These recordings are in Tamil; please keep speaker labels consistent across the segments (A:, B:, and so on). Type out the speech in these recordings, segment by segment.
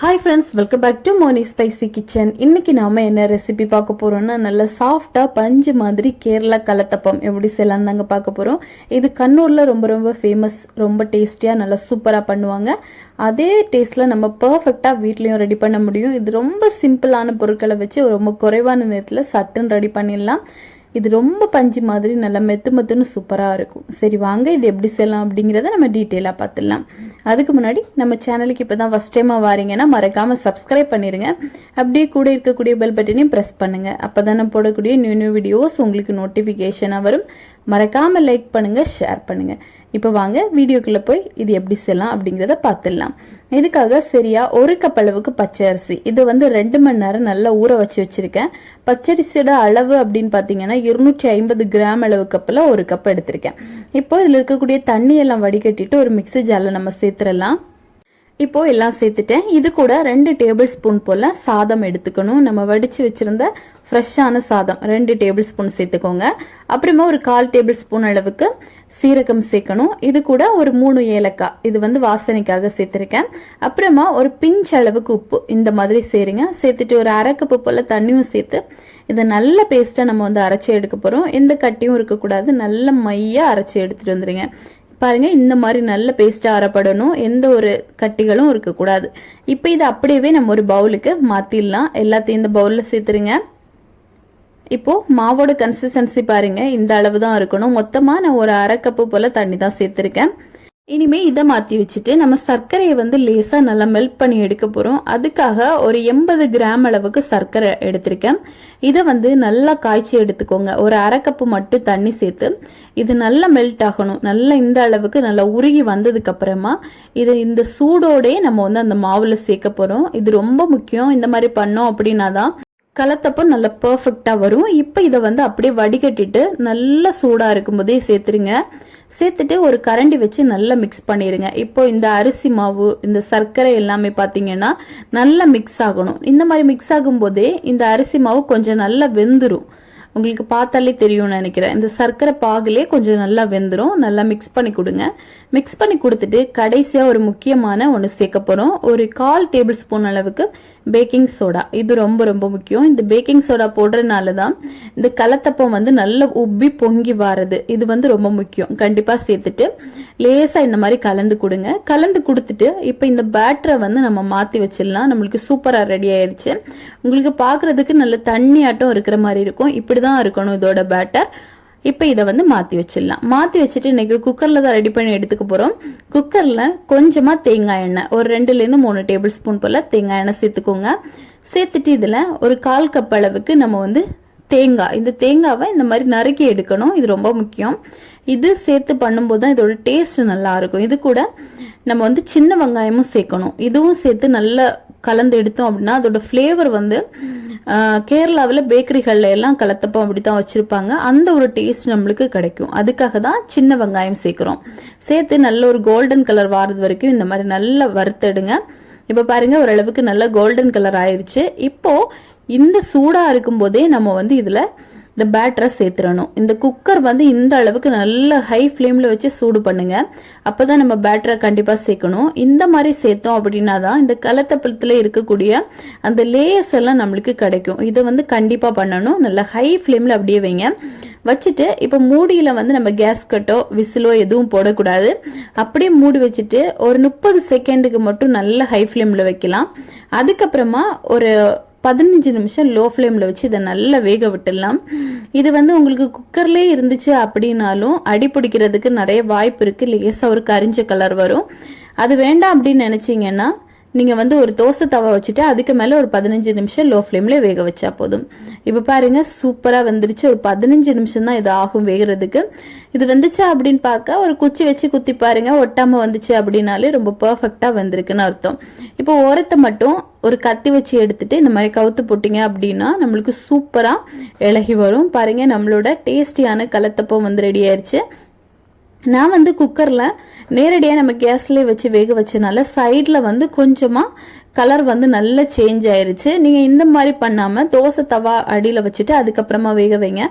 A: Hi friends welcome back to Moni spicy kitchen இன்னைக்கு நாம என்ன ரெசிபி பார்க்க போறோம்னா நல்ல சாஃப்டா பஞ்சு மாதிரி கேரளா கலத்தப்பம் எப்படி செய்யலாம் தாங்க பார்க்க போறோம். இது கண்ணூர்ல ரொம்ப ரொம்ப ஃபேமஸ் ரொம்ப டேஸ்டியா நல்லா சூப்பரா பண்ணுவாங்க. அதே டேஸ்ட்ல நம்ம பர்ஃபெக்டா வீட்லயும் ரெடி பண்ண முடியும். இது ரொம்ப சிம்பிளான பொருட்களை வச்சு ரொம்ப குறைவான நேரத்தில் சட்டுன்னு ரெடி பண்ணிடலாம். இது ரொம்ப பஞ்சு மாதிரி நல்லா மெத்து மெத்துன்னு சூப்பராக இருக்கும். சரி வாங்க இது எப்படி செய்யலாம் அப்படிங்கிறத நம்ம டீட்டெயிலாக பார்த்துடலாம். அதுக்கு முன்னாடி நம்ம சேனலுக்கு இப்போ தான் ஃபஸ்ட் டைமாக வாரீங்கன்னா மறக்காமல் சப்ஸ்கிரைப் பண்ணிடுங்க அப்படியே கூட இருக்கக்கூடிய பெல் பட்டனையும் ப்ரெஸ் பண்ணுங்க. அப்போ தான் போடக்கூடிய நியூ நியூ வீடியோஸ் உங்களுக்கு நோட்டிஃபிகேஷனாக வரும். மறக்காமல் லைக் பண்ணுங்கள் ஷேர் பண்ணுங்கள் இப்போ வாங்க வீடியோக்குள்ளே போய் இது எப்படி செய்யலாம் அப்படிங்கிறத பார்த்துடலாம். இதுக்காக சரியாக ஒரு கப் அளவுக்கு பச்சை அரிசி. இது வந்து ரெண்டு மணி நேரம் நல்லா ஊற வச்சு வச்சுருக்கேன். பச்சரிசியோட அளவு அப்படின்னு பார்த்தீங்கன்னா இருநூற்றி ஐம்பது கிராம் அளவு கப்பில் ஒரு கப் எடுத்திருக்கேன். இப்போ இதில் இருக்கக்கூடிய தண்ணியெல்லாம் வடிகட்டிட்டு ஒரு மிக்ஸி ஜாரில் நம்ம சேர்த்துடலாம். இப்போ எல்லாம் சேர்த்துட்டேன். இது கூட ரெண்டு டேபிள் ஸ்பூன் போல் சாதம் எடுத்துக்கணும். நம்ம வடித்து வச்சுருந்த ஃப்ரெஷ்ஷான சாதம் ரெண்டு டேபிள் ஸ்பூன் சேர்த்துக்கோங்க. அப்புறமா ஒரு கால் டேபிள் ஸ்பூன் அளவுக்கு சீரகம் சேர்க்கணும். இது கூட ஒரு மூணு ஏலக்காய். இது வந்து வாசனைக்காக சேர்த்துருக்கேன். அப்புறமா ஒரு பிஞ்ச் அளவுக்கு உப்பு இந்த மாதிரி சேருங்க. சேர்த்துட்டு ஒரு அரை கப்பு போல் தண்ணியும் சேர்த்து இதை நல்ல பேஸ்ட்டாக நம்ம வந்து அரைச்சி எடுக்க போகிறோம் எந்த கட்டியும் இருக்கக்கூடாது. நல்ல மையாக அரைச்சி எடுத்துகிட்டு வந்துடுங்க பாருங்கள் இந்த மாதிரி நல்ல பேஸ்ட்டாக அரைப்படணும். எந்த ஒரு கட்டிகளும் இருக்கக்கூடாது. இப்போ இதை அப்படியே நம்ம ஒரு பவுலுக்கு மாற்றிடலாம் எல்லாத்தையும் இந்த பவுலில் சேர்த்துருங்க. இப்போது மாவோட கன்சிஸ்டன்சி பாருங்கள் இந்த அளவு தான் இருக்கணும். மொத்தமாக நான் ஒரு அரை கப்பு போல் தண்ணி தான் சேர்த்துருக்கேன். இனிமே இதை மாற்றி வச்சுட்டு நம்ம சர்க்கரையை வந்து லேசாக நல்லா மெல்ட் பண்ணி எடுக்க போகிறோம் அதுக்காக ஒரு எண்பது கிராம் அளவுக்கு சர்க்கரை எடுத்திருக்கேன். இதை வந்து நல்லா காய்ச்சி எடுத்துக்கோங்க. ஒரு அரை கப்பு மட்டும் தண்ணி சேர்த்து இது நல்லா மெல்ட் ஆகணும். நல்லா இந்த அளவுக்கு நல்லா உருகி வந்ததுக்கு அப்புறமா இது இந்த சூடோடே நம்ம வந்து அந்த மாவில் சேர்க்க போகிறோம் இது ரொம்ப முக்கியம். இந்த மாதிரி பண்ணோம் அப்படின்னா தான் கலத்தப்போ நல்லா பர்ஃபெக்டாக வரும். இப்போ இதை வந்து அப்படியே வடிகட்டிட்டு நல்லா சூடாக இருக்கும்போதே சேர்த்துருங்க. சேர்த்துட்டு ஒரு கரண்டி வச்சு நல்லா மிக்ஸ் பண்ணிடுங்க இப்போ இந்த அரிசி மாவு இந்த சர்க்கரை எல்லாமே பார்த்தீங்கன்னா நல்லா மிக்ஸ் ஆகணும். இந்த மாதிரி மிக்ஸ் ஆகும்போதே இந்த அரிசி மாவு கொஞ்சம் நல்லா வெந்துடும் உங்களுக்கு பார்த்தாலே தெரியும்னு நினைக்கிறேன். இந்த சர்க்கரை பாகுலே கொஞ்சம் நல்லா வெந்துடும் நல்லா மிக்ஸ் பண்ணி கொடுங்க. மிக்ஸ் பண்ணி கொடுத்துட்டு கடைசியாக ஒரு முக்கியமான ஒன்று சேர்க்க போகிறோம் ஒரு கால் டேபிள் ஸ்பூன் அளவுக்கு பேக்கிங் சோடா. இது ரொம்ப ரொம்ப முக்கியம். இந்த பேக்கிங் சோடா போடுறதுனால தான் இந்த கலத்தப்பம் வந்து நல்லா உப்பி பொங்கி வாரது. இது வந்து ரொம்ப முக்கியம். கண்டிப்பாக சேர்த்துட்டு லேசாக இந்த மாதிரி கலந்து கொடுங்க. கலந்து கொடுத்துட்டு இப்போ இந்த பேட்டரை வந்து நம்ம மாற்றி வச்சிடலாம். நம்மளுக்கு சூப்பராக ரெடி ஆயிடுச்சு உங்களுக்கு பார்க்குறதுக்கு நல்ல தண்ணி ஆட்டம் இருக்கிற மாதிரி இருக்கும். இப்படி தான் இருக்கணும் இதோட பேட்டர் இப்போ இதை வந்து மாற்றி வச்சிடலாம். மாற்றி வச்சுட்டு இன்னைக்கு குக்கரில் தான் ரெடி பண்ணி எடுத்துக்க போகிறோம் குக்கரில் கொஞ்சமாக தேங்காய் எண்ணெய் ஒரு ரெண்டுலேருந்து மூணு டேபிள் ஸ்பூன் போல் தேங்காய் எண்ணெய் சேர்த்துக்கோங்க. சேர்த்துட்டு இதில் ஒரு கால் கப் அளவுக்கு நம்ம வந்து தேங்காய் இந்த தேங்காவை இந்த மாதிரி நறுக்கி எடுக்கணும். இது ரொம்ப முக்கியம். இது சேர்த்து பண்ணும்போது தான் இதோட டேஸ்ட் நல்லா இருக்கும். இது கூட நம்ம வந்து சின்ன வெங்காயமும் சேர்க்கணும். இதுவும் சேர்த்து நல்லா கலந்து எடுத்தோம் அப்படின்னா அதோட ஃப்ளேவர் வந்து கேரளாவில் பேக்கரிகளில் எல்லாம் கலத்தப்பம் அப்படி தான் வச்சுருப்பாங்க. அந்த ஒரு டேஸ்ட் நம்மளுக்கு கிடைக்கும். அதுக்காக தான் சின்ன வெங்காயம் சேர்க்குறோம். சேர்த்து நல்ல ஒரு கோல்டன் கலர் வாரது வரைக்கும் இந்த மாதிரி நல்லா வறுத்தெடுங்க. இப்போ பாருங்க ஓரளவுக்கு நல்ல கோல்டன் கலர் ஆயிடுச்சு இப்போ இந்த சூடாக இருக்கும்போதே நம்ம வந்து இதில் இந்த பேட்டரை சேர்த்துடணும். இந்த குக்கர் வந்து இந்த அளவுக்கு நல்ல ஹை ஃப்ளேமில் வச்சு சூடு பண்ணுங்கள் அப்போ தான் நம்ம பேட்டரை கண்டிப்பாக சேர்க்கணும். இந்த மாதிரி சேர்த்தோம் அப்படின்னா தான் இந்த கலத்தப்பழத்தில் இருக்கக்கூடிய அந்த லேயர்ஸ் எல்லாம் நம்மளுக்கு கிடைக்கும். இதை வந்து கண்டிப்பாக பண்ணணும். நல்ல ஹை ஃப்ளேமில் அப்படியே வைங்க. வச்சுட்டு இப்போ மூடியில் வந்து நம்ம கேஸ் கட்டோ விசிலோ எதுவும் போடக்கூடாது. அப்படியே மூடி வச்சுட்டு ஒரு முப்பது செகண்டுக்கு மட்டும் நல்ல ஹை ஃப்ளேமில் வைக்கலாம். அதுக்கப்புறமா ஒரு பதினஞ்சு நிமிஷம் லோ ஃப்ளேமில் வச்சு இதை நல்லா வேக விட்டுடலாம். இது வந்து உங்களுக்கு குக்கர்லேயே இருந்துச்சு அப்படின்னாலும் அடி பிடிக்கிறதுக்கு நிறைய வாய்ப்பு இருக்குது லேசாக ஒரு கரிஞ்ச கலர் வரும். அது வேண்டாம் அப்படின்னு நினச்சிங்கன்னா நீங்கள் வந்து ஒரு தோசை தவா வச்சுட்டு அதுக்கு மேலே ஒரு பதினஞ்சு நிமிஷம் லோ ஃப்ளேமில் வேக வச்சா போதும். இப்போ பாருங்க சூப்பராக வந்துருச்சு. ஒரு பதினஞ்சு நிமிஷம் தான் இது ஆகும் வேகிறதுக்கு. இது வந்துச்சா அப்படின்னு பார்க்க ஒரு குச்சி வச்சு குத்தி பாருங்க ஒட்டாமல் வந்துச்சு அப்படின்னாலே ரொம்ப பர்ஃபெக்டாக வந்திருக்குன்னு அர்த்தம். இப்போ ஓரத்தை மட்டும் ஒரு கத்தி வச்சு எடுத்துட்டு இந்த மாதிரி கவுத்து போட்டிங்க அப்படின்னா நம்மளுக்கு சூப்பராக இலகி வரும். பாருங்க நம்மளோட டேஸ்டியான கலத்தப்பம் வந்து ரெடி ஆயிடுச்சு நான் வந்து குக்கரில் நேரடியாக நம்ம கேஸ்லேயே வச்சு வேக வச்சனால சைடில் வந்து கொஞ்சமாக கலர் வந்து நல்லா சேஞ்ச் ஆயிருச்சு. நீங்கள் இந்த மாதிரி பண்ணாமல் தோசை தவா அடியில் வச்சுட்டு அதுக்கப்புறமா வேக வைங்க.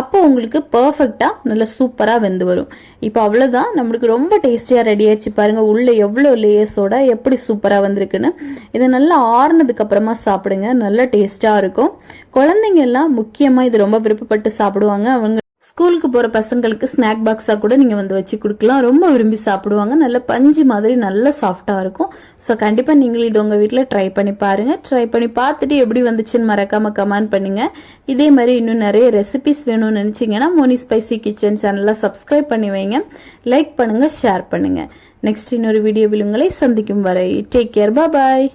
A: அப்போ உங்களுக்கு பர்ஃபெக்டாக நல்லா சூப்பராக வெந்து வரும். இப்போ அவ்வளோதான் நம்மளுக்கு ரொம்ப டேஸ்டியாக ரெடி ஆயிடுச்சு பாருங்கள் உள்ளே எவ்வளோ லேயர்ஸோட எப்படி சூப்பராக வந்திருக்குன்னு. இதை நல்லா ஆறுனதுக்கு அப்புறமா சாப்பிடுங்க. நல்ல டேஸ்ட்டாக இருக்கும். குழந்தைங்க எல்லாம் முக்கியமாக இது ரொம்ப விருப்பப்பட்டு சாப்பிடுவாங்க. அவங்க ஸ்கூலுக்கு போகிற பசங்களுக்கு ஸ்நாக் பாக்ஸாக கூட நீங்கள் வந்து வச்சு கொடுக்கலாம். ரொம்ப விரும்பி சாப்பிடுவாங்க. நல்ல பஞ்சு மாதிரி நல்லா சாஃப்டாக இருக்கும். ஸோ கண்டிப்பாக நீங்களும் இது உங்கள் வீட்டில் ட்ரை பண்ணி பாருங்கள் ட்ரை பண்ணி பார்த்துட்டு எப்படி வந்துச்சுன்னு மறக்காமல் கமெண்ட் பண்ணுங்கள் இதே மாதிரி இன்னும் நிறைய ரெசிபிஸ் வேணும்னு நினச்சிங்கன்னா மோனி ஸ்பைசி கிச்சன் சேனலை சப்ஸ்கிரைப் பண்ணி வைங்க. லைக் பண்ணுங்கள் ஷேர் பண்ணுங்கள் நெக்ஸ்ட் இன்னொரு வீடியோவில் உங்களை சந்திக்கும் வரை டேக் கேர் பாய்